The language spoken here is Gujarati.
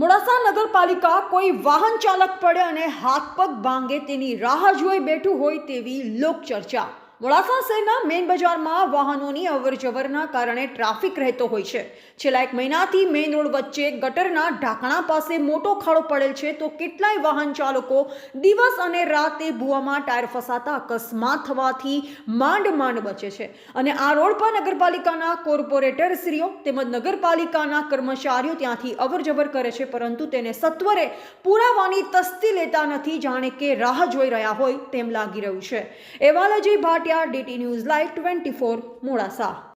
મોડાસા નગરપાલિકા કોઈ વાહન ચાલક પડે અને હાથ પગ ભાંગે તેની રાહ જોઈ બેઠું હોય તેવી લોકચર્ચા. મોડાસા શહેરના મેઇન બજારમાં વાહનોની અવરજવરના કારણે ટ્રાફિક રહેતો હોય છે. છેલ્લા એક મહિનાથી મેઇન રોડ વચ્ચે ગટરના ઢાંકણા પાસે મોટો ખાડો પડેલ છે તો કેટલાય વાહન ચાલકો દિવસ અને રાતે ભૂવામાં ટાયર ફસાતા અકસ્માત થવાથી માંડ માંડ બચે છે. અને આ રોડ પર નગરપાલિકાના કોર્પોરેટર શ્રીઓ તેમજ નગરપાલિકાના કર્મચારીઓ ત્યાંથી અવરજવર કરે છે, પરંતુ તેને સત્વરે પુરાવાની તસ્તી લેતા નથી. જાણે કે રાહ જોઈ રહ્યા હોય તેમ લાગી રહ્યું છે. એવાલાજી Bhatia DT news live twenty four Modasa.